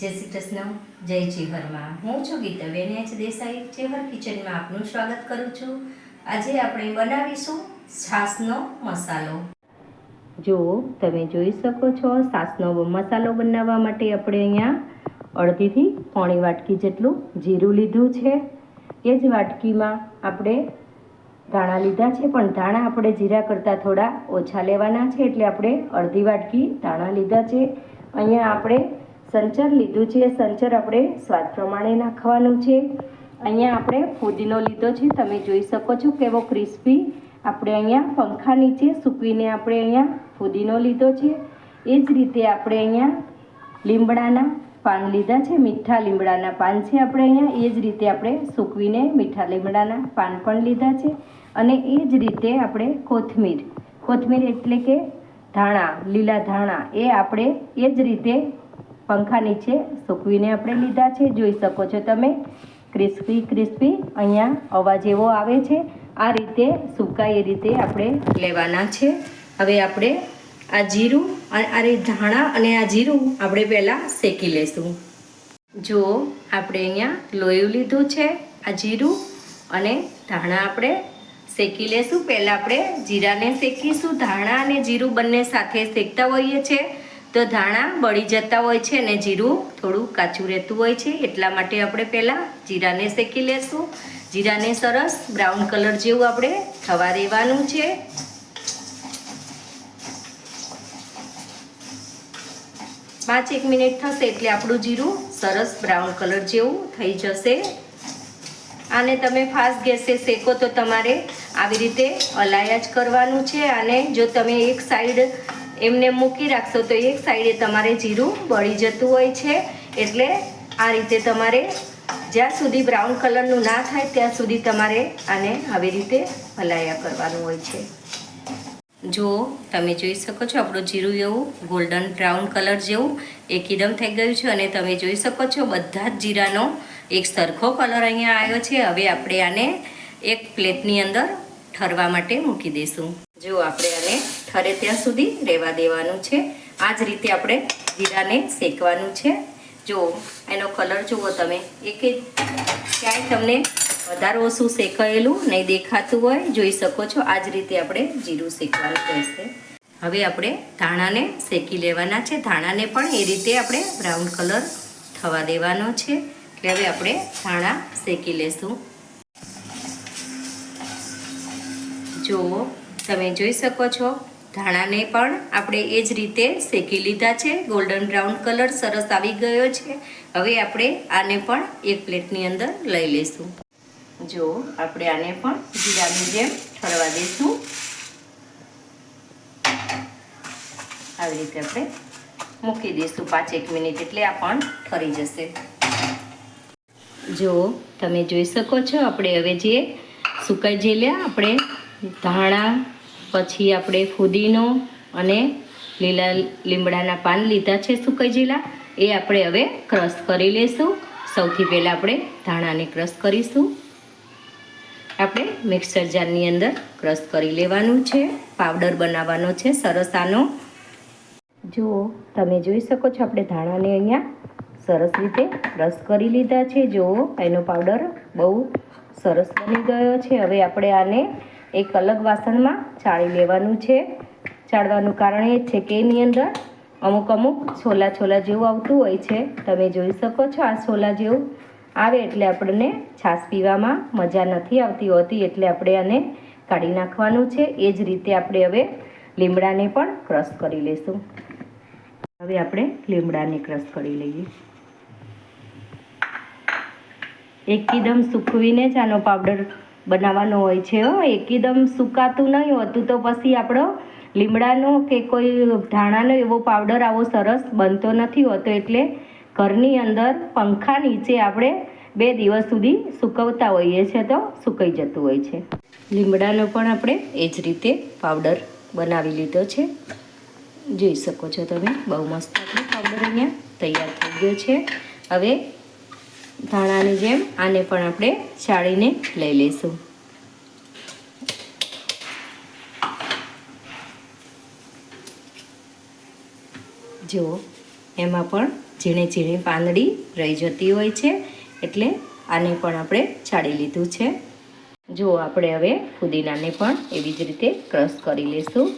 જય શ્રી કૃષ્ણ, જય જીવરમાં હું છું ગીતાબેન એચ દેસાઈ. જીવર કિચનમાં આપનું સ્વાગત કરું છું. આજે આપણે બનાવીશું છાસનો મસાલો. જો તમે જોઈ શકો છો છાસનો મસાલો બનાવવા માટે આપણે અહીંયા અડધીથી પોણી વાટકી જેટલું જીરું લીધું છે. એ જ વાટકીમાં આપણે ધાણા લીધા છે, પણ ધાણા આપણે જીરા કરતાં થોડા ઓછા લેવાના છે, એટલે આપણે અડધી વાટકી ધાણા લીધા છે. અહીંયા આપણે સંચર લીધું છે. સંચર આપણે સ્વાદ પ્રમાણે નાખવાનું છે. અહીંયા આપણે ફુદીનો લીધો છે. તમે જોઈ શકો છો કેવો ક્રિસ્પી આપણે અહીંયા પંખા નીચે સૂકવીને આપણે અહીંયા ફુદીનો લીધો છે. એ જ રીતે આપણે અહીંયા લીમડાના પાન લીધા છે. મીઠા લીમડાના પાન છે આપણે અહીંયા. એ જ રીતે આપણે સૂકવીને મીઠા લીમડાના પાન પણ લીધા છે. અને એ જ રીતે આપણે કોથમીર. કોથમીર એટલે કે ધાણા, લીલા ધાણા. એ આપણે એ જ રીતે પંખા નીચે સૂકવીને આપણે લીધા છે. જોઈ શકો છો તમે, ક્રિસ્પી ક્રિસ્પી, અહીંયા અવાજ એવો આવે છે. આ રીતે સૂકાય એ રીતે આપણે લેવાના છે. હવે આપણે આ જીરું અને આ ધાણા અને આ જીરું આપણે પહેલાં શેકી લેશું. જો આપણે અહીંયા લોયું લીધું છે, આ જીરું અને ધાણા આપણે શેકી લેશું. પહેલાં આપણે જીરાને શેકીશું. ધાણા અને જીરું બંને સાથે શેકતા હોઈએ છીએ તો ધાણા બળી જતા હોય છે અને જીરું થોડું કાચું રહેતું હોય છે, એટલા માટે આપણે પહેલાં જીરાને શેકી લેશું. જીરાને સરસ બ્રાઉન કલર જેવું આપણે થવા દેવાનું છે. પાંચ એક મિનિટ થશે એટલે આપણું જીરું સરસ બ્રાઉન કલર જેવું થઈ જશે. આને તમે ફાસ્ટ ગેસે શેકો તો તમારે આવી રીતે અલાયા જ કરવાનું છે. અને જો તમે એક સાઈડ એમને મૂકી રાખશો તો એક સાઈડે તમારે જીરું બળી જતું હોય છે. એટલે આ રીતે તમારે જ્યાં સુધી બ્રાઉન કલરનું ના થાય ત્યાં સુધી તમારે આને આવી રીતે હલાયા કરવાનું હોય છે. જો તમે જોઈ શકો છો આપણું જીરું એવું ગોલ્ડન બ્રાઉન કલર જેવું એકદમ થઈ ગયું છે અને તમે જોઈ શકો છો બધા જ જીરાનો એક સરખો કલર અહીંયા આવ્યો છે. હવે આપણે આને એક પ્લેટની અંદર ઠરવા માટે મૂકી દઈશું. જો આપણે આને ઠરે ત્યાં સુધી રહેવા દેવાનું છે આ જ રીતે આપણે જીરાને શેકવાનું છે. જો એનો કલર જુઓ તમે, એક ક્યાંય તમને વધારે ઓછું શેકાયેલું નહીં દેખાતું હોય, જોઈ શકો છો આ જ રીતે આપણે જીરું શેકવાનું રહેશે. હવે આપણે ધાણાને શેકી લેવાના છે. ધાણાને પણ એ રીતે આપણે બ્રાઉન કલર થવા દેવાનો છે એટલે હવે આપણે ધાણા શેકી લેશું. જો તમે જોઈ શકો છો, ધાણાને પણ આપણે એ જ રીતે શેકી લીધા છે. ગોલ્ડન બ્રાઉન કલર સરસ આવી ગયો છે. હવે આપણે આને પણ એક પ્લેટની અંદર લઈ લઈશું. જો આપણે આને પણ જીરાની જેમ ઠરવા દઈશું. આવી રીતે આપણે મૂકી દઈશું પાંચ એક મિનિટ એટલે આ પણ ઠરી જશે. જો તમે જોઈ શકો છો, આપણે હવે જે સુકાઈ જેલ્યા આપણે ધાણા, પછી આપણે ફુદીનો અને લીલા લીમડાના પાન લીધા છે સુકાઈ જેલા એ આપણે હવે ક્રશ કરી લઈશું સૌથી પહેલાં આપણે ધાણાને ક્રશ કરીશું. આપણે મિક્સર જારની અંદર ક્રશ કરી લેવાનું છે. પાવડર બનાવવાનો છે સરસ આનો. જુઓ તમે જોઈ શકો છો આપણે ધાણાને અહીંયા સરસ રીતે ક્રશ કરી લીધા છે. જુઓ, એનો પાવડર બહુ સરસ બની ગયો છે. હવે આપણે આને એક અલગ વાસણમાં ચાળી લેવાનું છે. ચાળવાનું કારણ એ છે કે એની અંદર અમુક અમુક છોલા છોલા જેવું આવતું હોય છે. તમે જોઈ શકો છો આ છોલા જેવું આવે એટલે આપણને છાશ પીવામાં મજા નથી આવતી હોતી એટલે આપણે આને કાઢી નાખવાનું છે. એ જ રીતે આપણે હવે લીમડાને પણ ક્રશ કરી લઈશું હવે આપણે લીમડાને ક્રશ કરી લઈએ. એકદમ સૂકવીને જ આનો પાવડર બનાવવાનો હોય છે એકદમ સુકાતું નહીં હોતું તો પછી આપણો લીમડાનો કે કોઈ ધાણાનો એવો પાવડર આવો સરસ બનતો નથી હોતો. એટલે ઘરની અંદર પંખા નીચે આપણે બે દિવસ સુધી સૂકવતા હોઈએ છીએ તો સુકાઈ જતું હોય છે. લીમડાનો પણ આપણે એ જ રીતે પાવડર બનાવી લીધો છે. જોઈ શકો છો તમે. બહુ મસ્ત આપણો પાવડર અહીંયા તૈયાર થઈ ગયો છે. હવે ધાણાની જેમ આને પણ આપણે છાળીને લઈ લઈશું. જો, એમાં પણ ઝીણી ઝીણી પાંદડી રહી જતી હોય છે, એટલે આને પણ આપણે છાળી લીધું છે. જો, આપણે હવે ફુદીનાને પણ એવી જ રીતે ક્રશ કરી લઈશું.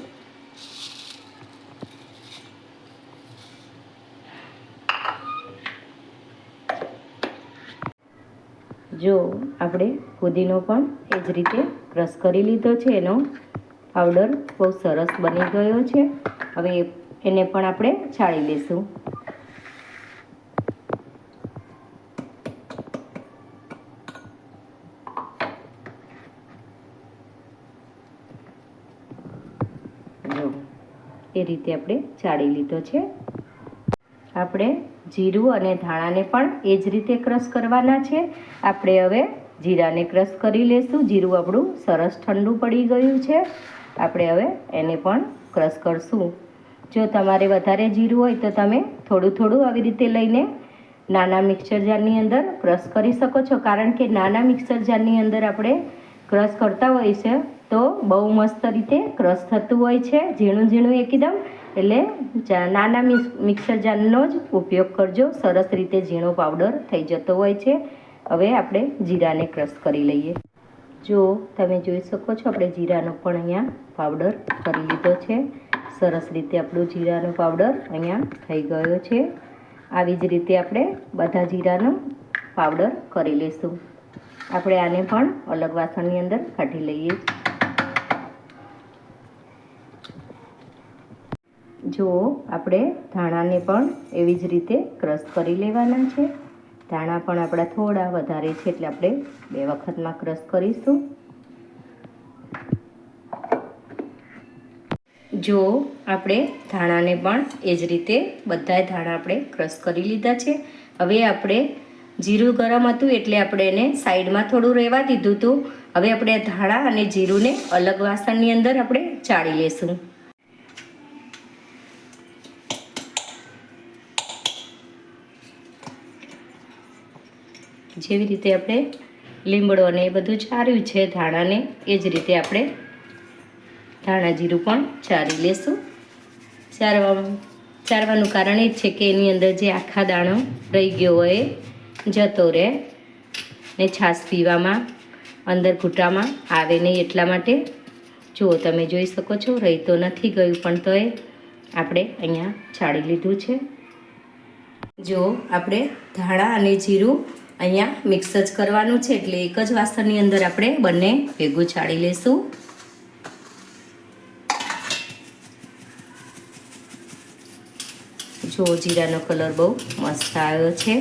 જો આપણે ફુદીનો પણ એ જ રીતે ક્રશ કરી લીધો છે, એનો પાવડર બહુ સરસ બની ગયો છે. હવે એને પણ આપણે છાળી લઈશું એ રીતે આપણે ચાળી લીધો છે. આપણે જીરું અને ધાણાને પણ એ જ રીતે ક્રશ કરવાના છે. આપણે હવે જીરાને ક્રશ કરી લેશું. જીરું આપણું સરસ ઠંડુ પડી ગયું છે. આપણે હવે એને પણ ક્રશ કરશું. જો તમારે વધારે જીરું હોય તો તમે થોડું થોડું આવી રીતે લઈને નાના મિક્સર જારની અંદર ક્રશ કરી શકો છો. કારણ કે નાના મિક્સર જારની અંદર આપણે ક્રશ કરતા હોય છે તો બહુ મસ્ત રીતે ક્રશ થતું હોય છે. ઝીણું ઝીણું એકદમ એટલે નાના મિક્સ- મિક્સર જારનો જ ઉપયોગ કરજો. સરસ રીતે ઝીણો પાવડર થઈ જતો હોય છે. હવે આપણે જીરાને ક્રશ કરી લઈએ. જો તમે જોઈ શકો છો, આપણે જીરાનો પણ અહીંયા પાવડર કરી લીધો છે. સરસ રીતે આપણું જીરાનો પાવડર અહીંયા થઈ ગયો છે. આવી જ રીતે આપણે બધા જીરાનો પાવડર કરી લઈશું. આપણે આને પણ અલગ વાસણની અંદર કાઢી લઈએ. જો આપણે ધાણાને પણ એવી જ રીતે ક્રશ કરી લેવાના છે. ધાણા પણ આપણા થોડા વધારે છે એટલે આપણે બે વખતમાં ક્રશ કરીશું. જો આપણે ધાણાને પણ એ જ રીતે બધાય ધાણા આપણે ક્રશ કરી લીધા છે. હવે આપણે જીરું ગરમ હતું એટલે આપણે એને સાઈડમાં થોડું રહેવા દીધું હતું. હવે આપણે ધાણા અને જીરુંને અલગ વાસણની અંદર આપણે ચાળી લેશું. જેવી રીતે આપણે લીમડો અને એ બધું ચાર્યું છે ધાણાને, એ જ રીતે આપણે ધાણા જીરું પણ ચારી લેશું. ચારવા ચારવાનું કારણ એ છે કે એની અંદર જે આખા દાણો રહી ગયો હોય જતો રહે ને છાશ પીવામાં, અંદર ઘૂંટામાં આવે નહીં એટલા માટે. જુઓ તમે જોઈ શકો છો, રહી તો નથી ગયું પણ તોય આપણે અહીંયા ચાળી લીધું છે. જો આપણે ધાણા અને જીરું અહીંયા મિક્સ જ કરવાનું છે એટલે એક જ વાસણની અંદર આપણે બંને ભેગું ચાળી લેશું. જો જીરાનો કલર બહુ મસ્ત આવ્યો છે.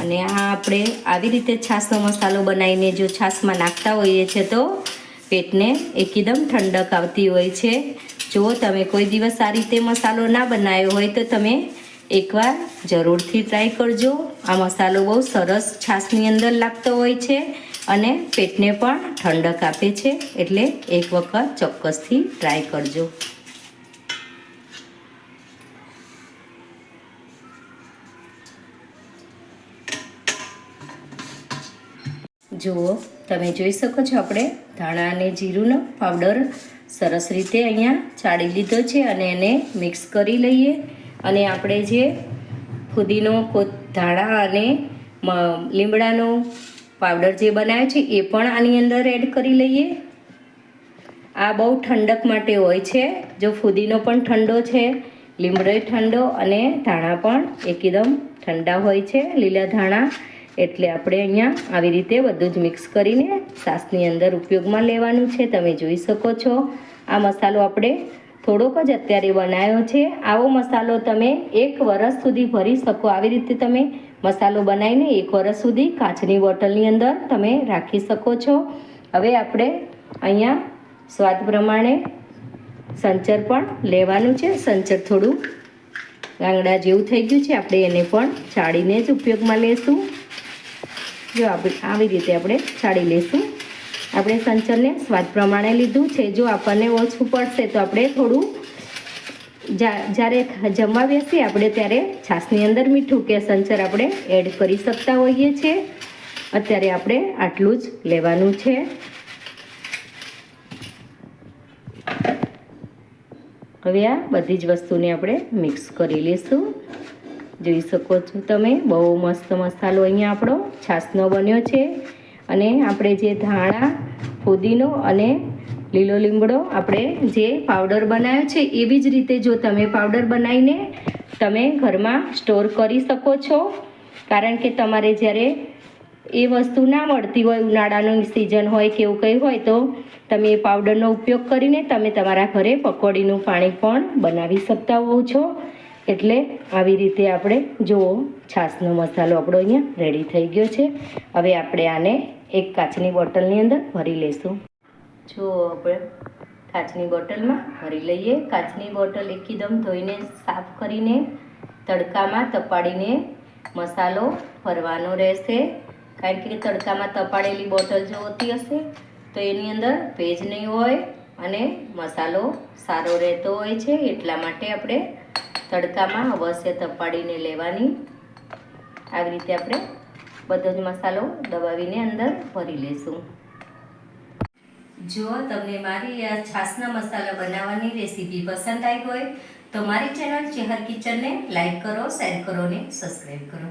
અને આ આપણે આવી રીતે છાશનો મસાલો બનાવીને જો છાશમાં નાખતા હોઈએ છીએ તો પેટને એકદમ ઠંડક આવતી હોય છે. જો તમે કોઈ દિવસ આ રીતે મસાલો ના બનાવ્યો હોય તો તમે એકવાર જરૂરથી ટ્રાય કરજો. આ મસાલો બહુ સરસ છાશની અંદર લાગતો હોય છે અને પેટને પણ ઠંડક આપે છે. એટલે એક વખત ચોક્કસથી ટ્રાય કરજો. જુઓ, તમે જોઈ શકો છો આપણે ધાણા અને જીરુંનો પાવડર સરસ રીતે અહીંયા ચાળી લીધો છે અને એને મિક્સ કરી લઈએ. અને આપણે જે ફુદીનો ધાણા અને લીમડાનો પાવડર જે બનાવ્યો છે એ પણ આની અંદર એડ કરી લઈએ. આ બહુ ઠંડક માટે હોય છે. જો ફુદીનો પણ ઠંડો છે, લીમડો ઠંડો અને ધાણા પણ એકદમ ઠંડા હોય છે, લીલા ધાણા. એટલે આપણે અહીંયા આવી રીતે બધું જ મિક્સ કરીને સાસની અંદર ઉપયોગમાં લેવાનું છે. તમે જોઈ શકો છો. આ મસાલો આપણે થોડોક જ અત્યારે બનાવ્યો છે. આવો મસાલો તમે એક વરસ સુધી ભરી શકો. આવી રીતે તમે મસાલો બનાવીને એક વરસ સુધી કાચની બોટલની અંદર તમે રાખી શકો છો. હવે આપણે અહીંયા સ્વાદ પ્રમાણે સંચર પણ લેવાનું છે. સંચર થોડું ગાંગડા જેવું થઈ ગયું છે. આપણે એને પણ ચાળીને જ ઉપયોગમાં લેશું. જો આપણે આવી રીતે આપણે ચાળી લેશું. આપણે સંચરને સ્વાદ પ્રમાણે લીધું છે. જો આપણને ઓછું પડશે તો આપણે થોડું જ્યારે જમવા બેસીએ આપણે ત્યારે છાશની અંદર મીઠું કે સંચર આપણે એડ કરી શકતા હોઈએ છીએ. અત્યારે આપણે આટલું જ લેવાનું છે. હવે આ બધી જ વસ્તુને આપણે મિક્સ કરી લઈશું. જોઈ શકો છો તમે, બહુ મસ્ત મસાલો અહીંયા આપણો છાશનો બન્યો છે. અને આપણે જે ધાણા, ફુદીનો અને લીલો લીમડો આપણે જે પાવડર બનાવ્યો છે, એવી જ રીતે જો તમે પાવડર બનાવીને તમે ઘરમાં સ્ટોર કરી શકો છો. કારણ કે તમારે જ્યારે એ વસ્તુ ના મળતી હોય, ઉનાળાનું સિઝન હોય કે એવું કંઈ હોય, તો તમે એ પાવડરનો ઉપયોગ કરીને તમે તમારા ઘરે પકોડીનું પાણી પણ બનાવી શકતા હોવ છો. એટલે આવી રીતે આપણે જુઓ, છાશનો મસાલો આપણો અહીંયા રેડી થઈ ગયો છે. હવે આપણે આને એક કાચની બોટલની અંદર ભરી લઈશું જો આપણે કાચની બોટલમાં ભરી લઈએ, કાચની બોટલ એકદમ ધોઈને, સાફ કરીને, તડકામાં તપાડીને મસાલો ભરવાનો રહેશે. કારણ કે તડકામાં તપાડેલી બોટલ જો હોતી હશે, તો એની અંદર ભેજ નહીં હોય અને મસાલો સારો રહેતો હોય છે. એટલા માટે આપણે તડકામાં અવશ્ય તપાડીને લેવાની. આવી રીતે આપણે બધો જ મસાલો દબાવીને અંદર ભરી લેશું. જો તમને મારી આ છાસના મસાલા બનાવવાની રેસીપી પસંદ આવી હોય તો મારી ચેનલ ચેહર કિચનને લાઈક કરો, શેર કરો અને સબસ્ક્રાઈબ કરો.